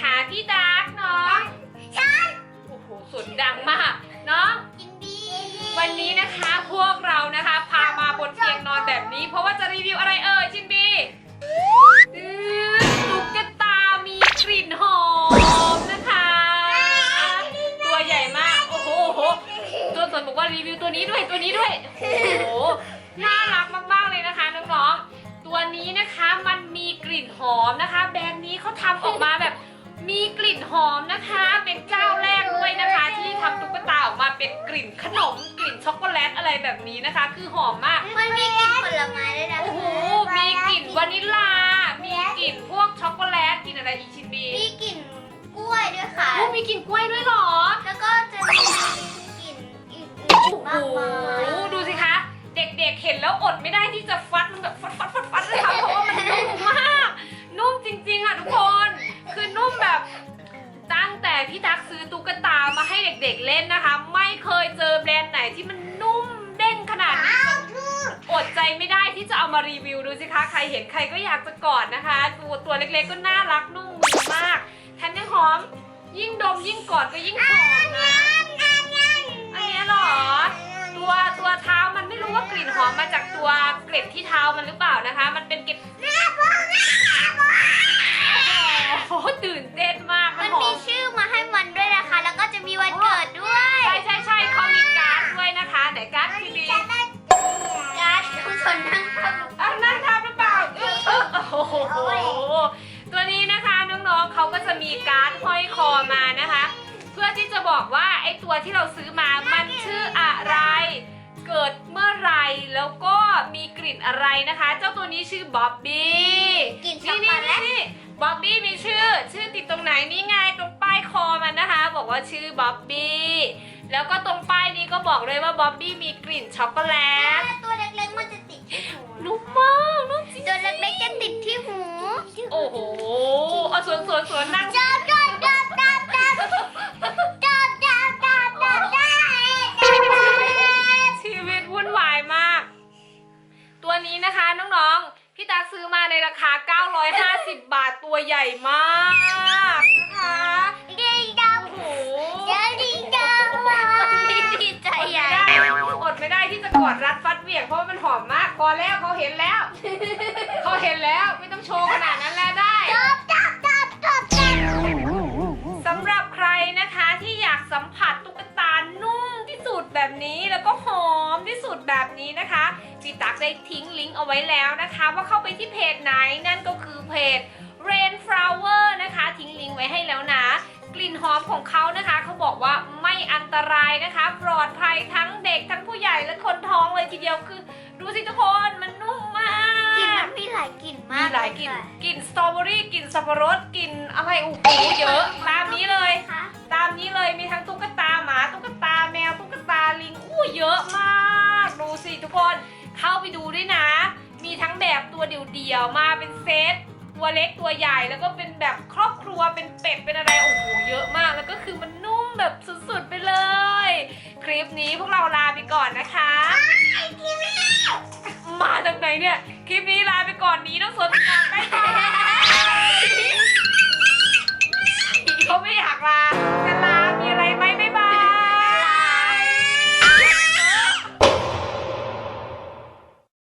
คะพี่ดักเนาะโอ้โหสุดดังมากเนาะยินดีวันนี้นะคะพวกเรานะคะพามาบนเตียงนอนแบบนี้ เพราะว่าจะรีวิวอะไรเอ่ยชินบีตื้อตุ๊กตามีกลิ่นหอมนะคะ ตัวใหญ่มากโอ้โหโอ้โหตัวสนบอกว่ารีวิวตัวนี้ด้วยตัวนี้ด้วยโอ้โหน่ารักมากๆเลยนะคะน้องๆตัวนี้นะคะมันมีกลิ่นหอมนะคะ แบรนด์นี้เขาทำออกมาแบบ มีกลิ่นหอมนะคะ เป็นเจ้าแรกด้วยนะคะ ที่ทำตุ๊กตาออกมาเป็นกลิ่นขนม กลิ่นช็อกโกแลตอะไรแบบนี้นะคะ คือหอมมาก มันมีกลิ่นผลไม้ด้วยนะโอ้โห มีกลิ่นวานิลลา มีกลิ่นพวกช็อกโกแลต กลิ่นอะไรอีกชินบีมีกลิ่นกล้วยด้วยค่ะ โอ้มีกลิ่นกล้วยด้วยเหรอ แล้วก็จะมีกลิ่นอื่โอ้นโหๆมากมาย ดูสิคะ เด็กๆ เห็นแล้วอดไม่ได้ที่จะ ซื้อตุ๊กตามาให้เด็กๆเล่นนะคะ ไม่เคยเจอแบรนด์ไหนที่มันนุ่มเด้งขนาดนี้อดใจไม่ได้ที่จะเอามารีวิวดูสิคะใครเห็นใครก็อยากจะกอดนะคะ ตัวตัวเล็กๆก็น่ารักนุ่มมือมากแถมยังหอม ยิ่งดมยิ่งกอดก็ยิ่งหอมนะอันเนี้ยเหรอ ตัวตัวเท้ามันไม่รู้ว่ากลิ่นหอมมาจากตัวเกล็ดที่เท้ามันหรือเปล่านะคะ มันเป็น ชนทั้งคอะนั่งทำหรือเปล่าเออเออโอ้โห ตัวนี้นะคะน้องๆเขาก็จะมีการ์ดห้อยคอมานะคะ เพื่อที่จะบอกว่าไอ้ตัวที่เราซื้อมามันชื่ออะไร เกิดเมื่อไหรแล้วก็มีกลิ่นอะไรนะคะ เจ้าตัวนี้ชื่อบ๊อบบี้กลิ่นช็อกนี่โกนี่แลตนี่บ๊อบบี้มีชื่อ ชื่อติดตรงไหนนี่ไงตรงป้ายคอมันนะคะ บอกว่าชื่อบ๊อบบี้แล้วก็ตรงป้ายนี้ก็บอกเลยว่าบ๊อบบี้มีกลิ่นช็อกโกแลต ตัว วนสวนสวนนั่งจับจับจับจับจับจับจับจับจับจับชีวิตวุ่นวายมาก ตัวนี้นะคะน้องๆ พี่ตาซื้อมาในราคา 950 บาทตัวใหญ่มากนะคะดีจังโอ้โหเดี๋ยวดีจังดีใจอดใหญ่อดไม่ได้ที่จะกอดรัดฟัดเหวี่ยงเพราะมันหอมมากพอแล้วเขาเห็นแล้วเขาเห็นแล้วไม่ต้องโชว์ขนาดนั้นแล้ว ได้ทิ้งลิงก์เอาไว้แล้วนะคะ ว่าเข้าไปที่เพจไหนนั่นก็คือเพจ Rain Flower นะคะ ทิ้งลิงก์ไว้ให้แล้วนะ กลิ่นหอมของเขานะคะ เขาบอกว่าไม่อันตรายนะคะ ปลอดภัยทั้งเด็กทั้งผู้ใหญ่และคนท้องเลยทีเดียวคือ ดูสิทุกคนมันนุ่มมากกลิ่นมันมีหลายกลิ่นมากมีหลายกลิ่นค่ะกลิ่นสตรอเบอรี่กลิ่นสับปะรดกลิ่นอะไรโอ้โหเยอะตามนี้เลยค่ะ ดูด้วยนะ มีทั้งแบบตัวเดี่ยวๆ มาเป็นเซต ตัวเล็กตัวใหญ่ แล้วก็เป็นแบบครอบครัว เป็นเป็ด เป็นอะไร โอ้โห เยอะมาก แล้วก็คือมันนุ่มแบบสุดๆไปเลย คลิปนี้พวกเราลาไปก่อนนะคะมาจากไหนเนี่ย คลิปนี้ลาไปก่อนนี้ต้องสนก่อนไปก่อนเขาไม่อยากลา